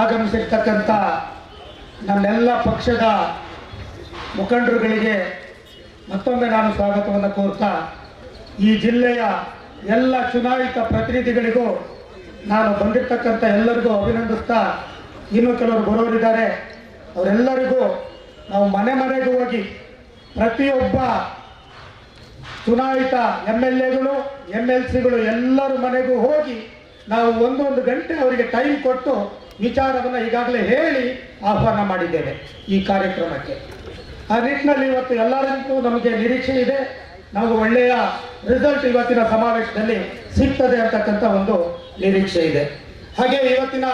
ಆಗಮಿಸಿರ್ತಕ್ಕಂಥ ನನ್ನೆಲ್ಲ ಪಕ್ಷದ ಮುಖಂಡರುಗಳಿಗೆ ಮತ್ತೊಮ್ಮೆ ನಾನು ಸ್ವಾಗತವನ್ನು ಕೋರ್ತಾ, ಈ ಜಿಲ್ಲೆಯ ಎಲ್ಲ ಚುನಾಯಿತ ಪ್ರತಿನಿಧಿಗಳಿಗೂ ನಾನು ಬಂದಿರತಕ್ಕಂಥ ಎಲ್ಲರಿಗೂ ಅಭಿನಂದಿಸ್ತಾ, ಇನ್ನೂ ಕೆಲವರು ಬರೋರಿದ್ದಾರೆ. ಅವರೆಲ್ಲರಿಗೂ ನಾವು ಮನೆ ಮನೆಗೆ ಹೋಗಿ ಪ್ರತಿಯೊಬ್ಬ ಚುನಾಯಿತ ಎಂ ಎಲ್ ಎಗಳು ಎಂ ಎಲ್ ಸಿಗಳು ಎಲ್ಲರ ಮನೆಗೂ ಹೋಗಿ ನಾವು ಒಂದೊಂದು ಗಂಟೆ ಅವರಿಗೆ ಟೈಮ್ ಕೊಟ್ಟು ವಿಚಾರವನ್ನು ಈಗಾಗಲೇ ಹೇಳಿ ಆಹ್ವಾನ ಮಾಡಿದ್ದೇವೆ ಈ ಕಾರ್ಯಕ್ರಮಕ್ಕೆ. ಆ ನಿಟ್ಟಿನಲ್ಲಿ ಇವತ್ತು ಎಲ್ಲರಿಗೂ ನಮಗೆ ನಿರೀಕ್ಷೆ ಇದೆ. ನಾವು ಒಳ್ಳೆಯ ರಿಸಲ್ಟ್ ಇವತ್ತಿನ ಸಮಾವೇಶದಲ್ಲಿ ಸಿಗ್ತದೆ ಅಂತಕ್ಕಂಥ ಒಂದು ನಿರೀಕ್ಷೆ ಇದೆ. ಹಾಗೆ ಇವತ್ತಿನ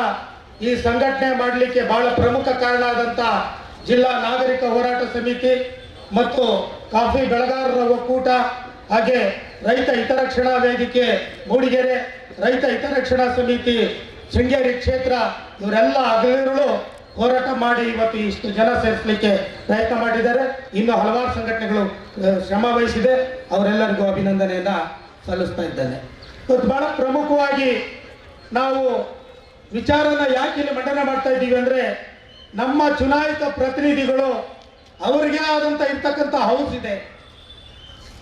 ಈ ಸಂಘಟನೆ ಮಾಡಲಿಕ್ಕೆ ಬಹಳ ಪ್ರಮುಖ ಕಾರಣ ಆದಂಥ ಜಿಲ್ಲಾ ನಾಗರಿಕ ಹೋರಾಟ ಸಮಿತಿ ಮತ್ತು ಕಾಫಿ ಬೆಳೆಗಾರರ ಒಕ್ಕೂಟ, ಹಾಗೆ ರೈತ ಹಿತರಕ್ಷಣಾ ವೇದಿಕೆ ಮೂಡಿಗೆರೆ ರೈತ ಹಿತರಕ್ಷಣಾ ಸಮಿತಿ ಶೃಂಗೇರಿ ಕ್ಷೇತ್ರ, ಇವರೆಲ್ಲ ಅಗಲಿರುಳು ಹೋರಾಟ ಮಾಡಿ ಇವತ್ತು ಇಷ್ಟು ಜನ ಸೇರಿಸಲಿಕ್ಕೆ ಪ್ರಯತ್ನ ಮಾಡಿದ್ದಾರೆ. ಇನ್ನು ಹಲವಾರು ಸಂಘಟನೆಗಳು ಶ್ರಮ ವಹಿಸಿದೆ. ಅವರೆಲ್ಲರಿಗೂ ಅಭಿನಂದನೆಯನ್ನ ಸಲ್ಲಿಸ್ತಾ ಇದ್ದೇನೆ. ಇವತ್ತು ಬಹಳ ಪ್ರಮುಖವಾಗಿ ನಾವು ವಿಚಾರನ ಯಾಕೆ ಇಲ್ಲಿ ಮಂಡನೆ ಮಾಡ್ತಾ ಇದ್ದೀವಿ ಅಂದ್ರೆ, ನಮ್ಮ ಚುನಾಯಿತ ಪ್ರತಿನಿಧಿಗಳು ಅವರಿಗೆ ಆದಂಥ ಇರ್ತಕ್ಕಂಥ ಹೌಸ್ ಇದೆ,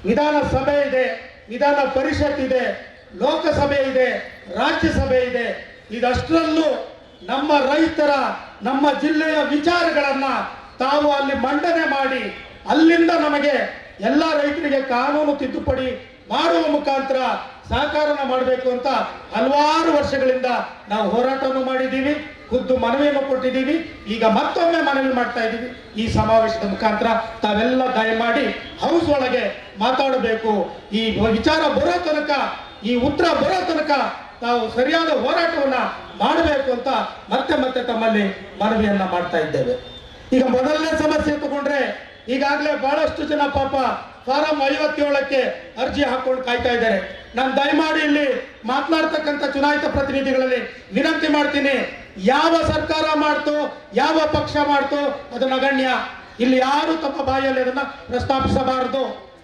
ವಿಧಾನಸಭೆ ಇದೆ, ವಿಧಾನ ಪರಿಷತ್ ಇದೆ, ಲೋಕಸಭೆ ಇದೆ, ರಾಜ್ಯಸಭೆ ಇದೆ. ಇದಷ್ಟರಲ್ಲೂ ನಮ್ಮ ರೈತರ, ನಮ್ಮ ಜಿಲ್ಲೆಯ ವಿಚಾರಗಳನ್ನ ತಾವು ಅಲ್ಲಿ ಮಂಡನೆ ಮಾಡಿ, ಅಲ್ಲಿಂದ ನಮಗೆ ಎಲ್ಲ ರೈತರಿಗೆ ಕಾನೂನು ತಿದ್ದುಪಡಿ ಮಾಡುವ ಮುಖಾಂತರ ಸಹಕಾರನ ಮಾಡಬೇಕು ಅಂತ ಹಲವಾರು ವರ್ಷಗಳಿಂದ ನಾವು ಹೋರಾಟವನ್ನು ಮಾಡಿದ್ದೀವಿ, ಖುದ್ದು ಮನವಿಯನ್ನು ಕೊಟ್ಟಿದ್ದೀವಿ. ಈಗ ಮತ್ತೊಮ್ಮೆ ಮನವಿ ಮಾಡ್ತಾ ಇದ್ದೀವಿ. ಈ ಸಮಾವೇಶದ ಮುಖಾಂತರ ತಾವೆಲ್ಲ ದಯಮಾಡಿ ಹೌಸ್ ಒಳಗೆ ಮಾತಾಡಬೇಕು. ಈ ವಿಚಾರ ಬರೋ ತನಕ, ಈ ಉತ್ತರ ಬರೋ ತನಕ ತಾವು ಸರಿಯಾದ ಹೋರಾಟವನ್ನ ಮಾಡಬೇಕು ಅಂತ ಮತ್ತೆ ಮತ್ತೆ ತಮ್ಮಲ್ಲಿ ಮನವಿಯನ್ನ ಮಾಡ್ತಾ ಇದ್ದೇವೆ. ಈಗ ಮೊದಲನೇ ಸಮಸ್ಯೆ ತಗೊಂಡ್ರೆ ಈಗಾಗಲೇ ಬಹಳಷ್ಟು ಜನ ಪಾಪ ಫಾರಂ ಐವತ್ತೇಳಕ್ಕೆ ಅರ್ಜಿ ಹಾಕೊಂಡು ಕಾಯ್ತಾ ಇದ್ದಾರೆ. ನಾನು ದಯಮಾಡಿ ಇಲ್ಲಿ ಮಾತನಾಡ್ತಕ್ಕಂಥ ಚುನಾಯಿತ ಪ್ರತಿನಿಧಿಗಳಲ್ಲಿ ವಿನಂತಿ ಮಾಡ್ತೀನಿ. ಯಾವ ಸರ್ಕಾರ ಮಾಡ್ತು, ಯಾವ ಪಕ್ಷ ಮಾಡ್ತು ಅದು ನಗಣ್ಯ ಇಲ್ಲಿ ಯಾರು ತಮ್ಮ ಬಾಯಲ್ಲಿ ಅದನ್ನ ಪ್ರಸ್ತಾಪಿಸಬಾರದು.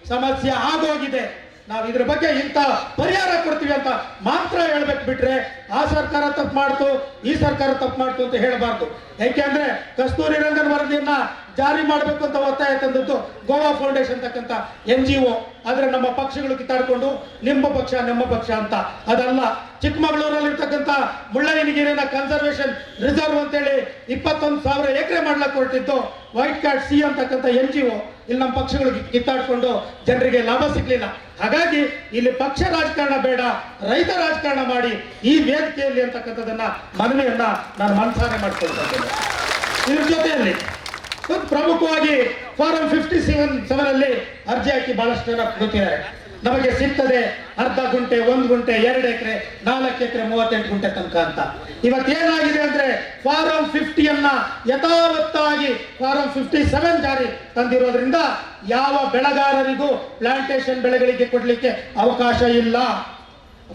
ಸಮಸ್ಯೆ ಆಗೋಗಿದೆ. ನಾವು ಇದ್ರ ಬಗ್ಗೆ ಇಂಥ ಪರಿಹಾರ ಕೊಡ್ತೀವಿ ಅಂತ ಮಾತ್ರ ಹೇಳ್ಬೇಕು ಬಿಟ್ರೆ, ಆ ಸರ್ಕಾರ ತಪ್ಪು ಮಾಡ್ತು, ಈ ಸರ್ಕಾರ ತಪ್ಪು ಮಾಡ್ತು ಅಂತ ಹೇಳಬಾರ್ದು. ಯಾಕೆಂದ್ರೆ ಕಸ್ತೂರಿ ರಂಗನ್ ವರದಿಯನ್ನ ಜಾರಿ ಮಾಡಬೇಕು ಅಂತ ಒತ್ತಾಯ ತಂದದ್ದು ಗೋವಾ ಫೌಂಡೇಶನ್ ತಕ್ಕಂತ ಎನ್ ಜಿ ಒ ಆದ್ರೆ ನಮ್ಮ ಪಕ್ಷಗಳು ಕಿತ್ತಾಡ್ಕೊಂಡು ನಿಮ್ಮ ಪಕ್ಷ ನಿಮ್ಮ ಪಕ್ಷ ಅಂತ. ಅದಲ್ಲ ಚಿಕ್ಕಮಗಳೂರಲ್ಲಿ ಇರ್ತಕ್ಕಂಥ ಮುಳ್ಳಯ್ಯನಗಿರಿನ ಕನ್ಸರ್ವೇಶನ್ ರಿಸರ್ವ್ ಅಂತೇಳಿ ಇಪ್ಪತ್ತೊಂದು ಸಾವಿರ ಎಕರೆ ಮಾಡ್ಲಕ್ಕೆ ಹೊರಟಿದ್ದು ವೈಟ್ ಕಾರ್ಡ್ ಸಿ ಅಂತಕ್ಕಂಥ ಎನ್ ಜಿ ಒ ಇಲ್ಲಿ ನಮ್ಮ ಪಕ್ಷಗಳು ಕಿತ್ತಾಡ್ಕೊಂಡು ಜನರಿಗೆ ಲಾಭ ಸಿಗ್ಲಿಲ್ಲ. ಹಾಗಾಗಿ ಇಲ್ಲಿ ಪಕ್ಷ ರಾಜಕಾರಣ ಬೇಡ, ರೈತ ರಾಜಕಾರಣ ಮಾಡಿ ಈ ವೇದಿಕೆಯಲ್ಲಿ ಅಂತಕ್ಕಂಥದನ್ನ ಮನವಿಯನ್ನ ನಾನು ಮನಸಾರೆ ಮಾಡ್ಕೊಳ್ತಾ ಇದ್ರ ಜೊತೆಯಲ್ಲಿ ಪ್ರಮುಖವಾಗಿ ಫಾರಂ ಫಿಫ್ಟಿ ಸೆವೆನ್ ಸೆವೆನ್ ಅಲ್ಲಿ ಅರ್ಜಿ ಹಾಕಿ ಬಹಳಷ್ಟು ಜನ ಕೂತಿದ್ದಾರೆ ನಮಗೆ ಸಿಗ್ತದೆ ಅರ್ಧ ಗುಂಟೆ, ಒಂದು ಗುಂಟೆ, ಎರಡು ಎಕರೆ, ನಾಲ್ಕು ಎಕರೆ, ಮೂವತ್ತೆಂಟು ಗುಂಟೆ ತನಕ ಅಂತ. ಇವತ್ತೇನಾಗಿದೆ ಅಂದ್ರೆ ಫಾರಂ ಫಿಫ್ಟಿಯನ್ನ ಯಥಾವತ್ತಾಗಿ ಫಾರಂ ಫಿಫ್ಟಿ ಸೆವೆನ್ ಜಾರಿ ತಂದಿರೋದ್ರಿಂದ ಯಾವ ಬೆಳೆಗಾರರಿಗೂ ಪ್ಲಾಂಟೇಶನ್ ಬೆಳೆಗಳಿಗೆ ಕೊಡ್ಲಿಕ್ಕೆ ಅವಕಾಶ ಇಲ್ಲ.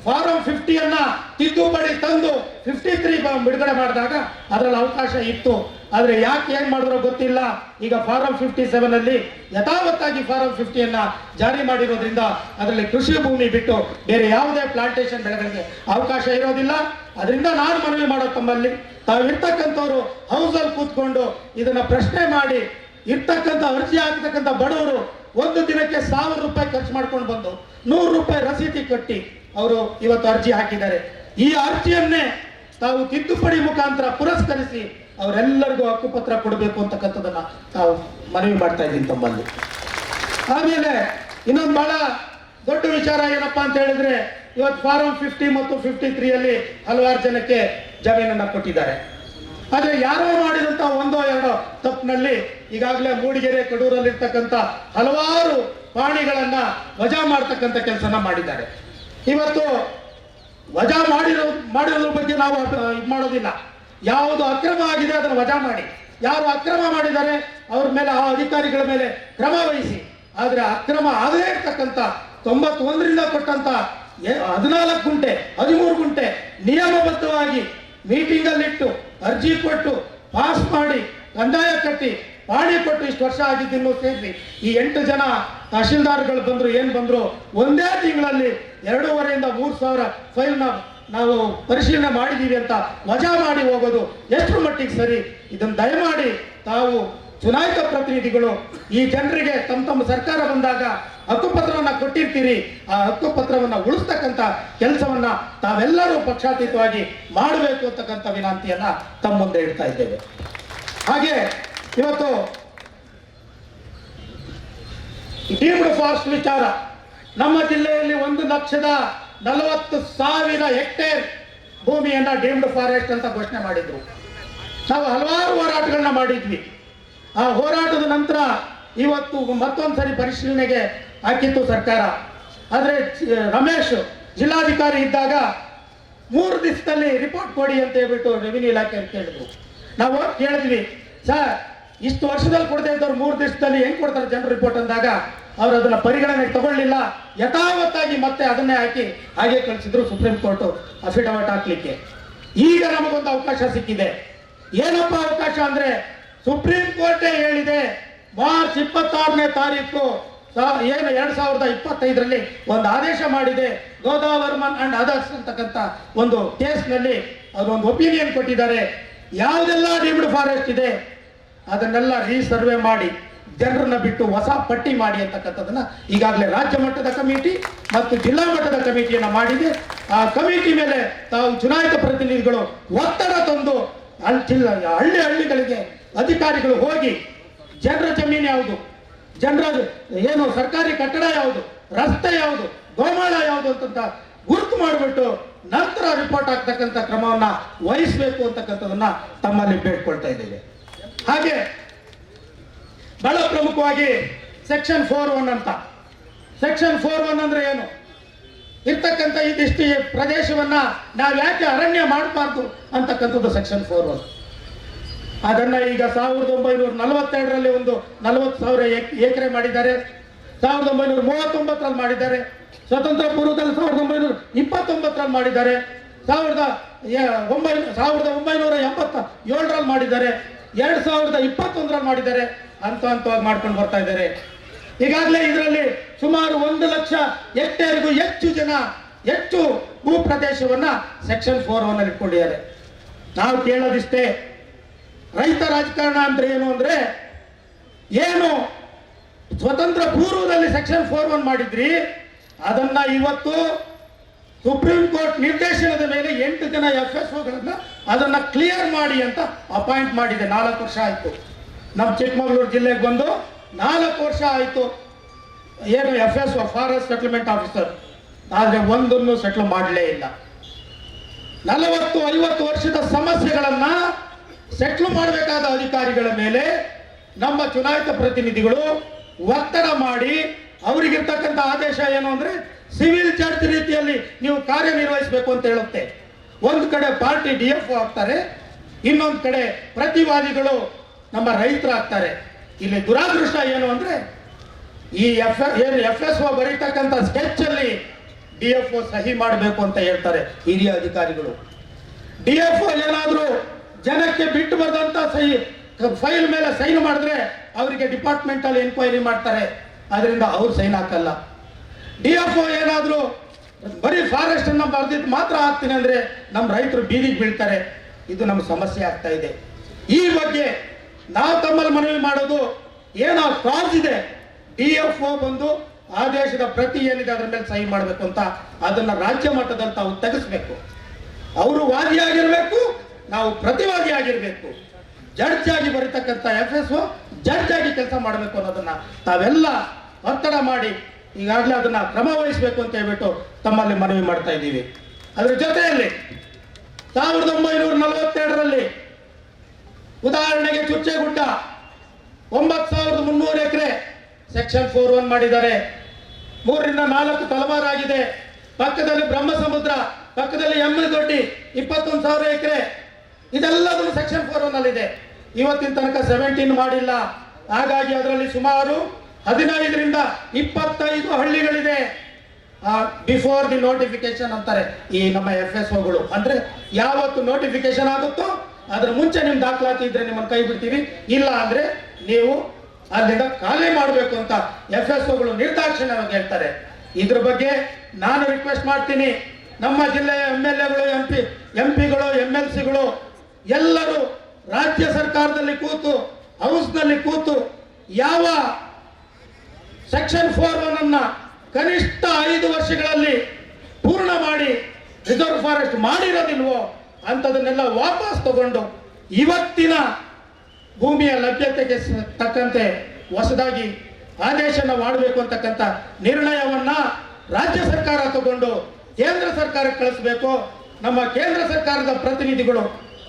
ಫಾರಂ ಫಿಫ್ಟಿಯನ್ನ ತಿದ್ದುಪಡಿ ತಂದು ಫಿಫ್ಟಿ ತ್ರೀ ಬಿಡುಗಡೆ ಮಾಡಿದಾಗ ಅದರಲ್ಲಿ ಅವಕಾಶ ಇತ್ತು. ಆದ್ರೆ ಯಾಕೆ ಏನ್ ಮಾಡಿದ್ರೋ ಗೊತ್ತಿಲ್ಲ. ಈಗ ಫಾರಂ ಫಿಫ್ಟಿ ಸೆವೆನ್ ಅಲ್ಲಿ ಯಥಾವತ್ತಾಗಿ ಫಾರಂ ಫಿಫ್ಟಿಯನ್ನ ಜಾರಿ ಮಾಡಿರೋದ್ರಿಂದ ಅದರಲ್ಲಿ ಕೃಷಿ ಭೂಮಿ ಬಿಟ್ಟು ಬೇರೆ ಯಾವುದೇ ಪ್ಲಾಂಟೇಶನ್ ಬೆಳೆಗಳಿಗೆ ಅವಕಾಶ ಇರೋದಿಲ್ಲ. ಅದರಿಂದ ನಾನು ಮನವಿ ಮಾಡೋ ತಮ್ಮಲ್ಲಿ. ತಾವಿರ್ತಕ್ಕಂಥವ್ರು ಹೌಸಲ್ಲಿ ಕೂತ್ಕೊಂಡು ಇದನ್ನ ಪ್ರಶ್ನೆ ಮಾಡಿ ಇರ್ತಕ್ಕಂಥ ಅರ್ಜಿ ಹಾಕ್ತಕ್ಕಂಥ ಬಡವರು ಒಂದು ದಿನಕ್ಕೆ ಸಾವಿರ ರೂಪಾಯಿ ಖರ್ಚು ಮಾಡ್ಕೊಂಡು ಬಂದು ನೂರು ರೂಪಾಯಿ ರಸೀದಿ ಕಟ್ಟಿ ಅವರು ಇವತ್ತು ಅರ್ಜಿ ಹಾಕಿದ್ದಾರೆ. ಈ ಅರ್ಜಿಯನ್ನೇ ತಾವು ತಿದ್ದುಪಡಿ ಮುಖಾಂತರ ಪುರಸ್ಕರಿಸಿ ಅವರೆಲ್ಲರಿಗೂ ಹಕ್ಕುಪತ್ರ ಕೊಡಬೇಕು ಅಂತಕ್ಕಂಥದ್ದನ್ನ ತಾವು ಮನವಿ ಮಾಡ್ತಾ ಇದ್ದೀನಿ ತಮ್ಮಲ್ಲಿ. ಆಮೇಲೆ ಇನ್ನೊಂದು ಬಹಳ ದೊಡ್ಡ ವಿಚಾರ ಏನಪ್ಪಾ ಅಂತ ಹೇಳಿದ್ರೆ ಇವತ್ತು ಫಾರಂ ಫಿಫ್ಟಿ ಮತ್ತು ಫಿಫ್ಟಿ ತ್ರೀಯಲ್ಲಿ ಹಲವಾರು ಜನಕ್ಕೆ ಜಮೀನನ್ನ ಕೊಟ್ಟಿದ್ದಾರೆ. ಆದರೆ ಯಾರೋ ಮಾಡಿದಂತ ಒಂದೋ ಎರಡೋ ತಪ್ಪಿನಲ್ಲಿ ಈಗಾಗಲೇ ಮೂಡಿಗೆರೆ ಕಡೂರಲ್ಲಿರ್ತಕ್ಕಂಥ ಹಲವಾರು ಪ್ರಾಣಿಗಳನ್ನ ವಜಾ ಮಾಡ್ತಕ್ಕಂಥ ಕೆಲಸನ ಮಾಡಿದ್ದಾರೆ. ಇವತ್ತು ವಜಾ ಮಾಡಿರೋ, ಮಾಡಿರೋದ್ರ ಬಗ್ಗೆ ನಾವು ಇದು ಮಾಡೋದಿಲ್ಲ. ಯಾವುದು ಅಕ್ರಮ ಆಗಿದೆ, ಅದನ್ನು ವಜಾ ಮಾಡಿ. ಯಾರು ಅಕ್ರಮ ಮಾಡಿದ್ದಾರೆ, ಅವ್ರ ಮೇಲೆ, ಆ ಅಧಿಕಾರಿಗಳ ಮೇಲೆ ಕ್ರಮ ವಹಿಸಿ. ಆದ್ರೆ ಅಕ್ರಮ ಆಗದೇ ಇರ್ತಕ್ಕಂಥ ತೊಂಬತ್ತೊಂದರಿಂದ ಕೊಟ್ಟಂತ ಹದಿನಾಲ್ಕು ಗುಂಟೆ, ಹದಿಮೂರು ಗುಂಟೆ ನಿಯಮಬದ್ಧವಾಗಿ ಮೀಟಿಂಗ್ ಅಲ್ಲಿಟ್ಟು ಅರ್ಜಿ ಕೊಟ್ಟು ಪಾಸ್ ಮಾಡಿ, ಕಂದಾಯ ಕಟ್ಟಿ, ಪಾಣಿ ಕೊಟ್ಟು ಇಷ್ಟು ವರ್ಷ ಆಗಿದ್ದಿಲ್ಲ ಸೇರಿಸಿ ಈ ಎಂಟು ಜನ ತಹಶೀಲ್ದಾರ್ಗಳು ಬಂದ್ರು, ಏನು ಬಂದ್ರು, ಒಂದೇ ತಿಂಗಳಲ್ಲಿ ಎರಡೂವರೆಯಿಂದ ಮೂರು ಸಾವಿರ ಫೈಲ್ನ ನಾವು ಪರಿಶೀಲನೆ ಮಾಡಿದ್ದೀವಿ ಅಂತ ವಜಾ ಮಾಡಿ ಹೋಗೋದು ಎಷ್ಟು ಮಟ್ಟಿಗೆ ಸರಿ? ಇದನ್ನು ದಯಮಾಡಿ ತಾವು ಚುನಾಯಿತ ಪ್ರತಿನಿಧಿಗಳು, ಈ ಜನರಿಗೆ ತಮ್ಮ ತಮ್ಮ ಸರ್ಕಾರ ಬಂದಾಗ ಹಕ್ಕುಪತ್ರವನ್ನು ಕೊಟ್ಟಿರ್ತೀರಿ. ಆ ಹಕ್ಕುಪತ್ರವನ್ನ ಉಳಿಸ್ತಕ್ಕಂಥ ಕೆಲಸವನ್ನ ತಾವೆಲ್ಲರೂ ಪಕ್ಷಾತೀತವಾಗಿ ಮಾಡಬೇಕು ಅಂತಕ್ಕಂಥ ವಿನಂತಿಯನ್ನ ತಮ್ಮ ಮುಂದೆ ಇಡ್ತಾ ಇದ್ದೇವೆ. ಹಾಗೆ ಇವತ್ತು ಡೀಮ್ಡ್ ಫಾರೆಸ್ಟ್ ವಿಚಾರ. ನಮ್ಮ ಜಿಲ್ಲೆಯಲ್ಲಿ ಒಂದು ಲಕ್ಷದ ನಲವತ್ತು ಸಾವಿರ ಹೆಕ್ಟೇರ್ ಭೂಮಿಯನ್ನ ಡೀಮ್ಡ್ ಫಾರೆಸ್ಟ್ ಅಂತ ಘೋಷಣೆ ಮಾಡಿದ್ರು. ನಾವು ಹಲವಾರು ಹೋರಾಟಗಳನ್ನ ಮಾಡಿದ್ವಿ. ಆ ಹೋರಾಟದ ನಂತರ ಇವತ್ತು ಮತ್ತೊಂದು ಸರಿ ಪರಿಶೀಲನೆಗೆ ಹಾಕಿತ್ತು ಸರ್ಕಾರ. ಆದರೆ ರಮೇಶ್ ಜಿಲ್ಲಾಧಿಕಾರಿ ಇದ್ದಾಗ ಮೂರು ದಿವಸದಲ್ಲಿ ರಿಪೋರ್ಟ್ ಕೊಡಿ ಅಂತ ಹೇಳ್ಬಿಟ್ಟು ರೆವಿನ್ಯೂ ಇಲಾಖೆ ಅಂತ ಹೇಳಿದ್ರು ನಾವು ಕೇಳಿದ್ವಿ, ಸರ್, ಇಷ್ಟು ವರ್ಷದಲ್ಲಿ ಕೊಡದೇ ಇದ್ದವ್ರು ಮೂರು ದಿವಸದಲ್ಲಿ ಹೆಂಗ್ ಕೊಡ್ತಾರೆ? ಜನರು ರಿಪೋರ್ಟ್ ಅಂದಾಗ ಅವ್ರು ಅದನ್ನ ಪರಿಗಣನೆ ತಗೊಳ್ಳಿಲ್ಲ. ಯಥಾವತ್ತಾಗಿ ಮತ್ತೆ ಅದನ್ನೇ ಹಾಕಿ ಹಾಗೆ ಕಳಿಸಿದ್ರು ಸುಪ್ರೀಂ ಕೋರ್ಟ್ ಅಫಿಡವಿಟ್ ಹಾಕ್ಲಿಕ್ಕೆ. ಈಗ ನಮಗೊಂದು ಅವಕಾಶ ಸಿಕ್ಕಿದೆ. ಏನಪ್ಪ ಅವಕಾಶ ಅಂದ್ರೆ ಸುಪ್ರೀಂ ಕೋರ್ಟೇ ಹೇಳಿದೆ, ಮಾರ್ಚ್ ಇಪ್ಪತ್ತಾರನೇ ತಾರೀಕು ಏನು ಎರಡ್ ಸಾವಿರದ ಇಪ್ಪತ್ತೈದರಲ್ಲಿ ಒಂದು ಆದೇಶ ಮಾಡಿದೆ. ಗೋದಾವರ್ಮನ್ ಅಂಡ್ ಅದರ್ಸ್ ಅಂತಕ್ಕಂಥ ಒಂದು ಕೇಸ್ನಲ್ಲಿ ಒಂದು ಒಪಿನಿಯನ್ ಕೊಟ್ಟಿದ್ದಾರೆ. ಯಾವುದೆಲ್ಲ ಡೀಮ್ಡ್ ಫಾರೆಸ್ಟ್ ಇದೆ, ಅದನ್ನೆಲ್ಲ ರೀಸರ್ವೆ ಮಾಡಿ. ಜನರನ್ನ ಬಿಟ್ಟು ಹೊಸ ಪಟ್ಟಿ ಮಾಡಿ ಅಂತಕ್ಕಂಥದ್ದನ್ನ ಈಗಾಗಲೇ ರಾಜ್ಯ ಮಟ್ಟದ ಕಮಿಟಿ ಮತ್ತು ಜಿಲ್ಲಾ ಮಟ್ಟದ ಕಮಿಟಿಯನ್ನು ಮಾಡಿದೆ. ಆ ಕಮಿಟಿ ಮೇಲೆ ತಾವು ಚುನಾಯಿತ ಪ್ರತಿನಿಧಿಗಳು ಒತ್ತಡ ತಂದು ಜಿಲ್ಲಾ ಹಳ್ಳಿ ಹಳ್ಳಿಗಳಿಗೆ ಅಧಿಕಾರಿಗಳು ಹೋಗಿ ಜನರ ಜಮೀನು ಯಾವುದು? ಜನರ ಏನು ಸರ್ಕಾರಿ ಕಟ್ಟಡ ಯಾವುದು? ರಸ್ತೆ ಯಾವುದು? ಗೋಮಾಳ ಯಾವುದು ಅಂತಂತ ಗುರುತು ಮಾಡಿಬಿಟ್ಟು ನಂತರ ರಿಪೋರ್ಟ್ ಆಗ್ತಕ್ಕಂಥ ಕ್ರಮವನ್ನ ವಹಿಸಬೇಕು ಅಂತಕ್ಕಂಥದನ್ನ ತಮ್ಮಲ್ಲಿ ಬೇಡ್ಕೊಳ್ತಾ ಇದ್ದೇವೆ. ಹಾಗೆ ಬಹಳ ಪ್ರಮುಖವಾಗಿ ಸೆಕ್ಷನ್ ಫೋರ್ ಒನ್ ಅಂತ. ಸೆಕ್ಷನ್ ಫೋರ್ ಒನ್ ಅಂದ್ರೆ ಏನು? ಇರ್ತಕ್ಕಂಥ ಇದಿಷ್ಟು ಪ್ರದೇಶವನ್ನ ನಾವು ಯಾಕೆ ಅರಣ್ಯ ಮಾಡಬಾರ್ದು ಅಂತಕ್ಕಂಥದ್ದು ಸೆಕ್ಷನ್ ಫೋರ್ ಒನ್ ಅದನ್ನ ಈಗ ಸಾವಿರದ ಒಂಬೈನೂರ ನಲವತ್ತೆರಡರಲ್ಲಿ ಒಂದು ನಲವತ್ತು ಸಾವಿರ ಎಕ್- ಎಕರೆ ಮಾಡಿದ್ದಾರೆ. ಸಾವಿರದ ಒಂಬೈನೂರ ಮೂವತ್ತೊಂಬತ್ತರಲ್ಲಿ ಮಾಡಿದ್ದಾರೆ. ಸ್ವತಂತ್ರ ಪೂರ್ವದಲ್ಲಿ ಸಾವಿರದ ಒಂಬೈನೂರ ಇಪ್ಪತ್ತೊಂಬತ್ತರಲ್ಲಿ ಮಾಡಿದ್ದಾರೆ. ಸಾವಿರದ ಒಂಬೈನೂರ ಸಾವಿರದ ಒಂಬೈನೂರ ಎಂಬತ್ತ ಏಳರಲ್ಲಿ ಮಾಡಿದ್ದಾರೆ. ಎರಡ್ ಸಾವಿರದ ಇಪ್ಪತ್ತೊಂದರಲ್ಲಿ ಮಾಡಿದ್ದಾರೆ ಹಂತ ಹಂತವಾಗಿ ಮಾಡ್ಕೊಂಡು ಬರ್ತಾ ಇದ್ದಾರೆ. ಈಗಾಗಲೇ ಇದರಲ್ಲಿ ಸುಮಾರು ಒಂದು ಲಕ್ಷ ಹೆಕ್ಟೇರ್ಗೂ ಹೆಚ್ಚು ಜನ, ಹೆಚ್ಚು ಭೂ ಪ್ರದೇಶವನ್ನ ಸೆಕ್ಷನ್ ಫೋರ್ ಒನ್ ಇಟ್ಕೊಂಡಿದ್ದಾರೆ. ನಾವು ಕೇಳೋದಿಷ್ಟೇ, ರೈತ ರಾಜಕಾರಣ ಅಂದ್ರೆ ಏನು ಅಂದ್ರೆ, ಏನು ಸ್ವತಂತ್ರ ಪೂರ್ವದಲ್ಲಿ ಸೆಕ್ಷನ್ ಫೋರ್ ಒನ್ ಮಾಡಿದ್ರಿ, ಅದನ್ನ ಇವತ್ತು ಸುಪ್ರೀಂ ಕೋರ್ಟ್ ನಿರ್ದೇಶನದ ಮೇಲೆ ಎಂಟು ಜನ ಎಫ್ ಎಸ್ ಅದನ್ನ ಕ್ಲಿಯರ್ ಮಾಡಿ ಅಂತ ಅಪಾಯಿಂಟ್ ಮಾಡಿದೆ. ನಾಲ್ಕು ವರ್ಷ ಆಯ್ತು. ನಮ್ಮ ಚಿಕ್ಕಮಗಳೂರು ಜಿಲ್ಲೆಗೆ ಬಂದು ನಾಲ್ಕು ವರ್ಷ ಆಯ್ತು. ಏನು F S forest settlement officer. ಆದ್ರೆ ಒಂದನ್ನು ಸೆಟ್ಲ್ ಮಾಡಲೇ ಇಲ್ಲ. ನಲವತ್ತು, ಐವತ್ತು ವರ್ಷದ ಸಮಸ್ಯೆಗಳನ್ನ ಸೆಟ್ಲ್ ಮಾಡಬೇಕಾದ ಅಧಿಕಾರಿಗಳ ಮೇಲೆ ನಮ್ಮ ಚುನಾಯಿತ ಪ್ರತಿನಿಧಿಗಳು ಒತ್ತಡ ಮಾಡಿ ಅವರಿಗಿರ್ತಕ್ಕಂಥ ಆದೇಶ ಏನು ಅಂದ್ರೆ ಸಿವಿಲ್ ಜಡ್ಜ್ ರೀತಿಯಲ್ಲಿ ನೀವು ಕಾರ್ಯನಿರ್ವಹಿಸಬೇಕು ಅಂತ ಹೇಳುತ್ತೆ. ಒಂದು ಕಡೆ ಪಾರ್ಟಿ ಡಿ ಎಫ್ ಆಗ್ತಾರೆ, ಇನ್ನೊಂದು ಕಡೆ ಪ್ರತಿವಾದಿಗಳು ನಮ್ಮ ರೈತರಾಗ್ತಾರೆ. ಇಲ್ಲಿ ದುರಾದೃಷ್ಟ ಏನು ಅಂದ್ರೆ, ಈ ಎಫ್ ಏನು ಎಫ್ ಎಸ್ ಒ ಬರೀತಕ್ಕಂಥ ಸ್ಕೆಚ್ ಅಲ್ಲಿ ಡಿ ಎಫ್ ಒ ಸಹಿ ಮಾಡಬೇಕು ಅಂತ ಹೇಳ್ತಾರೆ ಹಿರಿಯ ಅಧಿಕಾರಿಗಳು. ಡಿ ಎಫ್ ಒ ಏನಾದರೂ ಜನಕ್ಕೆ ಬಿಟ್ಟು ಬರೆದಂತ ಸಹಿ, ಫೈಲ್ ಮೇಲೆ ಸೈನ್ ಮಾಡಿದ್ರೆ ಅವರಿಗೆ ಡಿಪಾರ್ಟ್ಮೆಂಟ್ ಅಲ್ಲಿ ಎನ್ಕ್ವೈರಿ ಮಾಡ್ತಾರೆ. ಅದರಿಂದ ಅವ್ರು ಸೈನ್ ಹಾಕಲ್ಲ. ಡಿ ಎಫ್ ಒ ಫಾರೆಸ್ಟ್ ಅನ್ನ ಬರ್ದಿದ್ ಮಾತ್ರ ಆಗ್ತೀನಿ ಅಂದ್ರೆ ನಮ್ಮ ರೈತರು ಬೀದಿಗೆ ಬೀಳ್ತಾರೆ. ಇದು ನಮ್ಮ ಸಮಸ್ಯೆ ಆಗ್ತಾ ಇದೆ. ಈ ಬಗ್ಗೆ ನಾವು ತಮ್ಮಲ್ಲಿ ಮನವಿ ಮಾಡೋದು ಏನೋ ಕ್ಲಾಸ್ ಇದೆ. ಡಿ ಎಫ್ ಒ ಬಂದು ಆದೇಶದ ಪ್ರತಿ ಏನಿದೆ ಅದರ ಮೇಲೆ ಸಹಿ ಮಾಡಬೇಕು ಅಂತ ಅದನ್ನ ರಾಜ್ಯ ಮಟ್ಟದಲ್ಲಿ ತಾವು ತೆಗೆಸ್ಬೇಕು. ಅವರು ವಾದಿಯಾಗಿರ್ಬೇಕು, ನಾವು ಪ್ರತಿವಾದಿ ಆಗಿರ್ಬೇಕು ಜಡ್ಜ್ ಆಗಿ ಬರೀತಕ್ಕಂಥ ಎಫ್ ಎಸ್ ಜಡ್ಜ್ ಆಗಿ ಕೆಲಸ ಮಾಡಬೇಕು ಅನ್ನೋದನ್ನ ತಾವೆಲ್ಲ ಒತ್ತಡ ಮಾಡಿ ಈಗಾಗಲೇ ಅದನ್ನ ಕ್ರಮ ವಹಿಸಬೇಕು ಅಂತ ಹೇಳ್ಬಿಟ್ಟು ತಮ್ಮಲ್ಲಿ ಮನವಿ ಮಾಡ್ತಾ ಇದ್ದೀವಿ. ಅದರ ಜೊತೆಯಲ್ಲಿ ಸಾವಿರದ ಒಂಬೈನೂರ ನಲವತ್ತೆರಡರಲ್ಲಿ ಉದಾಹರಣೆಗೆ ಚುಚ್ಚೆಗುಡ್ಡ ಒಂಬತ್ತು ಸಾವಿರದ ಮುನ್ನೂರು ಎಕರೆ ಸೆಕ್ಷನ್ ಫೋರ್ ಒನ್ ಮಾಡಿದ್ದಾರೆ. ಮೂರರಿಂದ ನಾಲ್ಕು ತಲವಾರಾಗಿದೆ ಪಕ್ಕದಲ್ಲಿ ಬ್ರಹ್ಮ ಸಮುದ್ರ ಪಕ್ಕದಲ್ಲಿ ಎಮ್ಮೆ ದೊಡ್ಡಿ ಇಪ್ಪತ್ತೊಂದು ಸಾವಿರ ಎಕರೆ. ಇದೆಲ್ಲದೂ ಸೆಕ್ಷನ್ ಫೋರ್ ಒನ್ ಅಲ್ಲಿದೆ ಇವತ್ತಿನ ತನಕ ಸೆವೆಂಟೀನ್ ಮಾಡಿಲ್ಲ. ಹಾಗಾಗಿ ಅದರಲ್ಲಿ ಸುಮಾರು ಹದಿನೈದರಿಂದ ಇಪ್ಪತ್ತೈದು ಹಳ್ಳಿಗಳಿದೆ. ಬಿಫೋರ್ ದಿ ನೋಟಿಫಿಕೇಶನ್ ಅಂತಾರೆ ಈ ನಮ್ಮ ಎಫ್ ಎಸ್ ಒಗಳು ಅಂದ್ರೆ ಯಾವತ್ತು ನೋಟಿಫಿಕೇಶನ್ ಆಗುತ್ತೋ ಅದ್ರ ಮುಂಚೆ ನಿಮ್ ದಾಖಲಾತಿ ಇದ್ರೆ ನಿಮ್ಮನ್ನು ಕೈ ಬಿಡ್ತೀವಿ. ಇಲ್ಲ ಅಂದ್ರೆ ನೀವು ಅಲ್ಲಿಂದ ಖಾಲಿ ಮಾಡಬೇಕು ಅಂತ ಎಫ್ ಎಸ್ ಒಗಳು ನಿರ್ದಾಕ್ಷಿಣ್ಯವಾಗಿ ಹೇಳ್ತಾರೆ. ಇದ್ರ ಬಗ್ಗೆ ನಾನು ರಿಕ್ವೆಸ್ಟ್ ಮಾಡ್ತೀನಿ. ನಮ್ಮ ಜಿಲ್ಲೆಯ ಎಂ ಎಲ್ ಎಗಳು ಎಂ ಪಿ ಎಂ ಪಿಗಳು ಎಂ ಎಲ್ ಸಿಗಳು ಎಲ್ಲರೂ ರಾಜ್ಯ ಸರ್ಕಾರದಲ್ಲಿ ಕೂತು ಹೌಸ್ನಲ್ಲಿ ಕೂತು, ಯಾವ ಸೆಕ್ಷನ್ ಫೋರ್ ಒನ್ ಅನ್ನ ಕನಿಷ್ಠ ಐದು ವರ್ಷಗಳಲ್ಲಿ ಪೂರ್ಣ ಮಾಡಿ ರಿಸರ್ವ್ ಫಾರೆಸ್ಟ್ ಮಾಡಿರೋದಿಲ್ವೋ ಅಂಥದನ್ನೆಲ್ಲ ವಾಪಸ್ ತಗೊಂಡು ಇವತ್ತಿನ ಭೂಮಿಯ ಲಭ್ಯತೆಗೆ ತಕ್ಕಂತೆ ಹೊಸದಾಗಿ ಆದೇಶನ ಮಾಡಬೇಕು ಅಂತಕ್ಕಂಥ ನಿರ್ಣಯವನ್ನ ರಾಜ್ಯ ಸರ್ಕಾರ ತಗೊಂಡು ಕೇಂದ್ರ ಸರ್ಕಾರಕ್ಕೆ ಕಳಿಸ್ಬೇಕು. ನಮ್ಮ ಕೇಂದ್ರ ಸರ್ಕಾರದ ಪ್ರತಿನಿಧಿಗಳು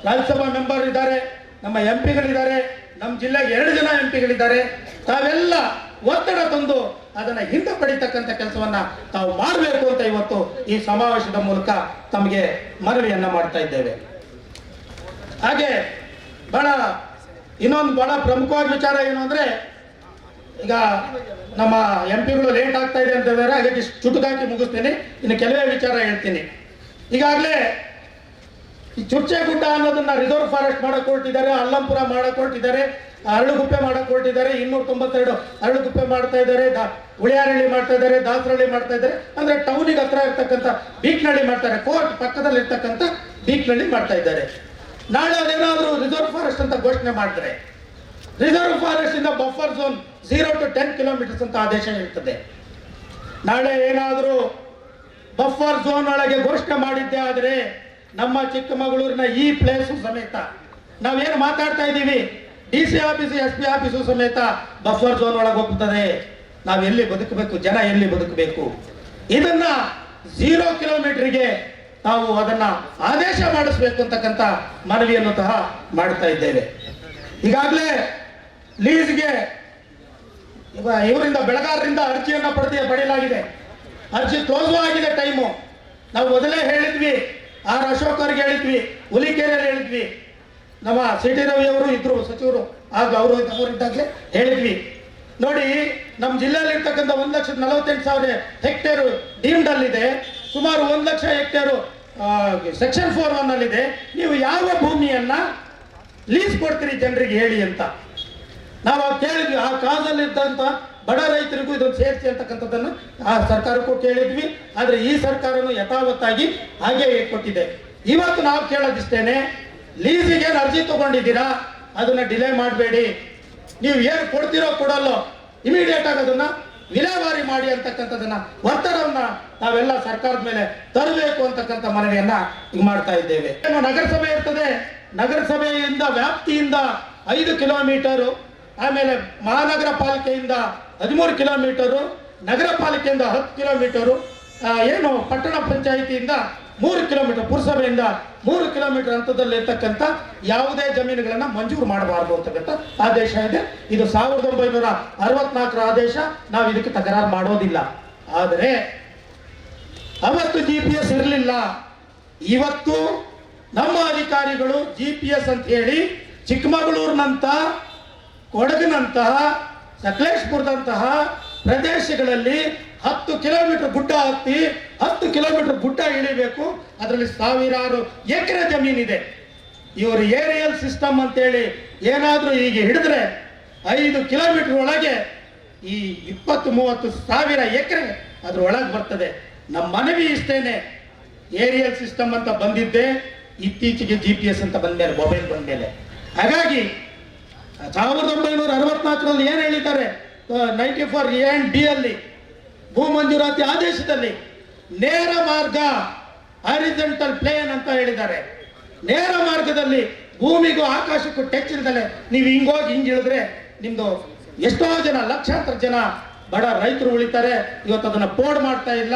ರಾಜ್ಯಸಭಾ ಮೆಂಬರ್ ಇದ್ದಾರೆ, ನಮ್ಮ ಎಂ ಪಿಗಳಿದ್ದಾರೆ ನಮ್ಮ ಜಿಲ್ಲೆಗೆ ಎರಡು ಜನ ಎಂ ಪಿಗಳಿದ್ದಾರೆ ತಾವೆಲ್ಲ ಒತ್ತಡ ತಂದು ಅದನ್ನ ಹಿಂದೆ ಪಡಿತಕ್ಕಂಥ ಕೆಲಸವನ್ನ ತಾವು ಮಾಡಬೇಕು ಅಂತ ಇವತ್ತು ಈ ಸಮಾವೇಶದ ಮೂಲಕ ತಮಗೆ ಮನವಿಯನ್ನ ಮಾಡ್ತಾ ಇದ್ದೇವೆ. ಹಾಗೆ ಬಹಳ ಇನ್ನೊಂದು ಬಹಳ ಪ್ರಮುಖವಾದ ವಿಚಾರ ಏನು ಅಂದ್ರೆ, ಈಗ ನಮ್ಮ ಎಂ ಪಿಗಳು ಲೇಟ್ ಆಗ್ತಾ ಇದೆ ಅಂತ ಹೇಳಿದ್ರೆ ಹಾಗಾಗಿ ಚುಟುಕಾಕಿ ಮುಗಿಸ್ತೀನಿ. ಇನ್ನು ಕೆಲವೇ ವಿಚಾರ ಹೇಳ್ತೀನಿ. ಈಗಾಗಲೇ ಈ ಚುರ್ಚೆ ಗುಡ್ಡ ಅನ್ನೋದನ್ನ ರಿಸರ್ವ್ ಫಾರೆಸ್ಟ್ ಮಾಡಕ್ ಹೊರಟಿದ್ದಾರೆ, ಅಲ್ಲಂಪುರ ಮಾಡಕ್ ಹೊರಟಿದ್ದಾರೆ. ಅರಳುಗುಪ್ಪೆ ಮಾಡಕ್ ಹೊರಟಿದ್ದಾರೆ, ಇನ್ನೂರ ತೊಂಬತ್ತೆರಡು ಅರಳುಗುಪ್ಪೆ ಮಾಡ್ತಾ ಇದ್ದಾರೆ ಉಳಿಯಾರಳ್ಳಿ ಮಾಡ್ತಾ ಇದ್ದಾರೆ, ದಾಸರಳ್ಳಿ ಮಾಡ್ತಾ ಇದ್ದಾರೆ. ಅಂದ್ರೆ ಟೌನಿಗೆ ಹತ್ರ ಇರ್ತಕ್ಕಂಥ ಬೀಕ್ನಳ್ಳಿ ಮಾಡ್ತಾರೆ, ಕೋರ್ಟ್ ಪಕ್ಕದಲ್ಲಿ ಇರ್ತಕ್ಕಂಥ ಬೀಕ್ನಳ್ಳಿ ಮಾಡ್ತಾ ಇದ್ದಾರೆ. ನಾಳೆ ಅದೇನಾದ್ರೂ ರಿಸರ್ವ್ ಫಾರೆಸ್ಟ್ ಅಂತ ಘೋಷಣೆ ಮಾಡಿದ್ರೆ, ರಿಸರ್ವ್ ಫಾರೆಸ್ಟ್ ಇಂದ buffer zone zero to ten kilometres ಅಂತ ಆದೇಶ ಇರ್ತದೆ. ನಾಳೆ ಏನಾದರೂ ಬಫರ್ ಝೋನ್ ಒಳಗೆ ಘೋಷಣೆ ಮಾಡಿದ್ದೆ ಆದರೆ ನಮ್ಮ ಚಿಕ್ಕಮಗಳೂರಿನ ಈ ಪ್ಲೇಸು ಸಮೇತ ನಾವೇನು ಮಾತಾಡ್ತಾ ಇದ್ದೀವಿ? D C office, S P office ಸಮೇತ ಬಫರ್ ಝೋನ್ ಒಳಗೆ ಹೋಗ್ತದೆ ನಾವು ಎಲ್ಲಿ ಬದುಕಬೇಕು, ಜನ ಎಲ್ಲಿ ಬದುಕಬೇಕು? ಇದನ್ನ ಝೀರೋ ಕಿಲೋಮೀಟರ್ಗೆ ನಾವು ಅದನ್ನ ಆದೇಶ ಮಾಡಿಸ್ಬೇಕು ಅಂತಕ್ಕಂಥ ಮನವಿಯನ್ನು ಸಹ ಮಾಡ್ತಾ ಇದ್ದೇವೆ. ಈಗಾಗಲೇ ಲೀಸ್ಗೆ ಇವ ಇವರಿಂದ ಬೆಳಗಾರರಿಂದ ಅರ್ಜಿಯನ್ನು ಪಡೆದ ಪಡೆಯಲಾಗಿದೆ. ಅರ್ಜಿ ಕ್ಲೋಸ್ ಆಗಿದೆ ಟೈಮು. ನಾವು ಮೊದಲೇ ಹೇಳಿದ್ವಿ, ಆರ್ ಅಶೋಕ್ ಅವ್ರಿಗೆ ಹೇಳಿದ್ವಿ, ಹುಲಿಕೆರೆಯಲ್ಲಿ ಹೇಳಿದ್ವಿ. ನಮ್ಮ ಸಿ ಟಿ ರವಿ ಅವರು ಇದ್ರು ಸಚಿವರು ಆಗ ಅವರು ಅವರಿದ್ದಾಗಲೇ ಹೇಳಿದ್ವಿ. ನೋಡಿ, ನಮ್ಮ ಜಿಲ್ಲೆಯಲ್ಲಿ ಇರ್ತಕ್ಕಂಥ ಒಂದು ಲಕ್ಷದ ನಲವತ್ತೆಂಟು ಸಾವಿರ ಹೆಕ್ಟೇರು ಡೀಮ್ಡ್ ಅಲ್ಲಿದೆ. ಸುಮಾರು ಒಂದು lakh hectare section four one ಅಲ್ಲಿದೆ ನೀವು ಯಾವ ಭೂಮಿಯನ್ನ ಲೀಸ್ ಕೊಡ್ತೀರಿ ಜನರಿಗೆ ಹೇಳಿ ಅಂತ. ನಾವು ಕೇಳಿದ್ವಿ. ಆ ಕಾಲದಲ್ಲಿದ್ದಂಥ ಬಡ ರೈತರಿಗೂ ಇದನ್ನು ಸೇರಿಸಿ ಅಂತಕ್ಕಂಥದ್ದನ್ನು ಆ ಸರ್ಕಾರಕ್ಕೂ ಕೇಳಿದ್ವಿ. ಆದರೆ ಈ ಸರ್ಕಾರನು ಯಥಾವತ್ತಾಗಿ ಹಾಗೆ ಕೊಟ್ಟಿದೆ. ಇವತ್ತು ನಾವು ಕೇಳೋದಿಷ್ಟೇನೆ ಲೀಸಿಗೆ ಏನು ಅರ್ಜಿ ತಗೊಂಡಿದ್ದೀರಾ? ಅದನ್ನ ಡಿಲೇ ಮಾಡಬೇಡಿ. ನೀವು ಏನು ಕೊಡ್ತಿರೋ ಕೊಡಲ್ಲೋ. ಇಮಿಡಿಯೇಟ್ ಆಗಿ ಅದನ್ನ ವಿಲೇವಾರಿ ಮಾಡಿ ಅಂತಕ್ಕಂಥದನ್ನ ಒತ್ತಡವನ್ನ ನಾವೆಲ್ಲ ಸರ್ಕಾರದ ಮೇಲೆ ತರಬೇಕು ಅಂತಕ್ಕಂಥ ಮನವಿಯನ್ನ ಮಾಡ್ತಾ ಇದ್ದೇವೆ. ಏನು ನಗರಸಭೆ ಇರ್ತದೆ. ನಗರಸಭೆಯಿಂದ ವ್ಯಾಪ್ತಿಯಿಂದ ಐದು ಕಿಲೋಮೀಟರು, ಆಮೇಲೆ ಮಹಾನಗರ ಪಾಲಿಕೆಯಿಂದ ಹದಿಮೂರು ಕಿಲೋಮೀಟರು, ನಗರ ಪಾಲಿಕೆಯಿಂದ ಹತ್ತು ಕಿಲೋಮೀಟರು ಏನು ಪಟ್ಟಣ ಪಂಚಾಯಿತಿಯಿಂದ ಮೂರು ಕಿಲೋಮೀಟರ್ ಪುರಸಭೆಯಿಂದ ಮೂರು ಕಿಲೋಮೀಟರ್ ಹಂತದಲ್ಲಿ ಇರ್ತಕ್ಕಂಥ ಯಾವುದೇ ಜಮೀನುಗಳನ್ನ ಮಂಜೂರು ಮಾಡಬಾರದು ಅಂತಕ್ಕಂಥ ಆದೇಶ ಇದೆ. ಇದು ಸಾವಿರದ ಒಂಬೈನೂರ ಅರವತ್ನಾಲ್ಕರ ಆದೇಶ. ನಾವು ಇದಕ್ಕೆ ತಕರಾರು ಮಾಡೋದಿಲ್ಲ. ಆದರೆ ಅವತ್ತು ಜಿ ಪಿ ಎಸ್ ಇರಲಿಲ್ಲ. ಇವತ್ತು ನಮ್ಮ ಅಧಿಕಾರಿಗಳು ಜಿ ಪಿ ಎಸ್ ಅಂತ ಹೇಳಿ ಚಿಕ್ಕಮಗಳೂರಿನಂತ, ಕೊಡಗಿನಂತಹ, ಸಕಲೇಶ್ಪುರದಂತಹ ಪ್ರದೇಶಗಳಲ್ಲಿ ಹತ್ತು ಕಿಲೋಮೀಟರ್ ಗುಡ್ಡ ಹತ್ತಿ, ಹತ್ತು ಕಿಲೋಮೀಟರ್ ಗುಡ್ಡ ಇಳಿಬೇಕು. ಅದರಲ್ಲಿ ಸಾವಿರಾರು ಎಕರೆ ಜಮೀನಿದೆ. ಇವರು ಏರಿಯಲ್ ಸಿಸ್ಟಮ್ ಅಂತೇಳಿ ಏನಾದರೂ ಈಗ ಹಿಡಿದ್ರೆ ಐದು ಕಿಲೋಮೀಟರ್ ಒಳಗೆ ಈ ಇಪ್ಪತ್ತು ಮೂವತ್ತು ಸಾವಿರ ಎಕರೆ ಅದ್ರ ಒಳಗೆ ಬರ್ತದೆ. ನಮ್ಮ ಮನವಿ ಇಷ್ಟೇನೆ. ಏರಿಯಲ್ ಸಿಸ್ಟಮ್ ಅಂತ ಬಂದಿದ್ದೆ ಇತ್ತೀಚೆಗೆ ಜಿ ಪಿ ಎಸ್ ಅಂತ ಬಂದ್ಮೇಲೆ ಮೊಬೈಲ್ ಬಂದ್ಮೇಲೆ ಹಾಗಾಗಿ ಸಾವಿರದ ಒಂಬೈನೂರ ಅರವತ್ನಾಲ್ಕರಲ್ಲಿ ಏನು ಹೇಳಿದ್ದಾರೆ? Ninety four A and B ಅಲ್ಲಿ ಭೂ ಮಂಜೂರಾತಿ ಆದೇಶದಲ್ಲಿ ನೇರ ಮಾರ್ಗ ಹಾರಿಜೆಂಟಲ್ ಪ್ಲೇನ್ ಅಂತ ಹೇಳಿದ್ದಾರೆ. ನೇರ ಮಾರ್ಗದಲ್ಲಿ ಭೂಮಿಗೂ ಆಕಾಶಕ್ಕೂ ಟಚ್ ಇಲ್ದಲೆ ನೀವು ಹಿಂಗೋಗಿ ಹಿಂಗೆ ಇಳಿದ್ರೆ ನಿಮ್ದು ಎಷ್ಟೋ ಜನ, ಲಕ್ಷಾಂತರ ಜನ ಬಡ ರೈತರು ಉಳಿತಾರೆ. ಇವತ್ತು ಅದನ್ನ ಪೋಡ್ ಮಾಡ್ತಾ ಇಲ್ಲ.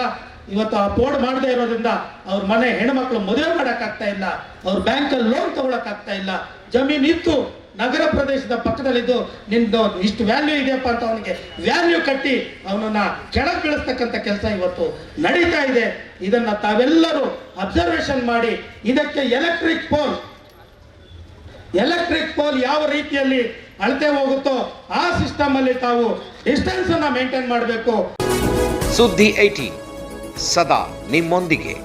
ಇವತ್ತು ಆ ಪೋಡ್ ಮಾಡದೇ ಇರೋದ್ರಿಂದ ಅವ್ರ ಮನೆ ಹೆಣ್ಮಕ್ಳು ಮದುವೆ ಮಾಡಕ್ಕಾಗ್ತಾ ಇಲ್ಲ. ಅವ್ರ ಬ್ಯಾಂಕಲ್ಲಿ ಲೋನ್ ತಗೊಳಕ್ಕಾಗ್ತಾ ಇಲ್ಲ. ಜಮೀನು ಇತ್ತು. ನಗರ ಪ್ರದೇಶದ ಪಕ್ಕದಲ್ಲಿದ್ದು ನಿಂದು ಇಷ್ಟು ವ್ಯಾಲ್ಯೂ ಇದೆಯಪ್ಪ ಅಂತ ಅವನಿಗೆ ವ್ಯಾಲ್ಯೂ ಕಟ್ಟಿ ಅವನನ್ನ ಕೆಳಗೆ ಬೀಳಿಸ್ತಕ್ಕಂಥ ಕೆಲಸ ಇವತ್ತು ನಡೀತಾ ಇದೆ. ಇದನ್ನ ತಾವೆಲ್ಲರೂ ಅಬ್ಸರ್ವೇಷನ್ ಮಾಡಿ, ಇದಕ್ಕೆ ಎಲೆಕ್ಟ್ರಿಕ್ ಪೋಲ್ ಎಲೆಕ್ಟ್ರಿಕ್ ಪೋಲ್ ಯಾವ ರೀತಿಯಲ್ಲಿ ಅಳತೆ ಹೋಗುತ್ತೋ ಆ ಸಿಸ್ಟಮ್ ಅಲ್ಲಿ ತಾವು ಡಿಸ್ಟೆನ್ಸ್ ಅನ್ನ ಮೇಂಟೈನ್ ಮಾಡಬೇಕು. ಸುದ್ದಿ ಏಟಿ ಸದಾ ನಿಮ್ಮೊಂದಿಗೆ.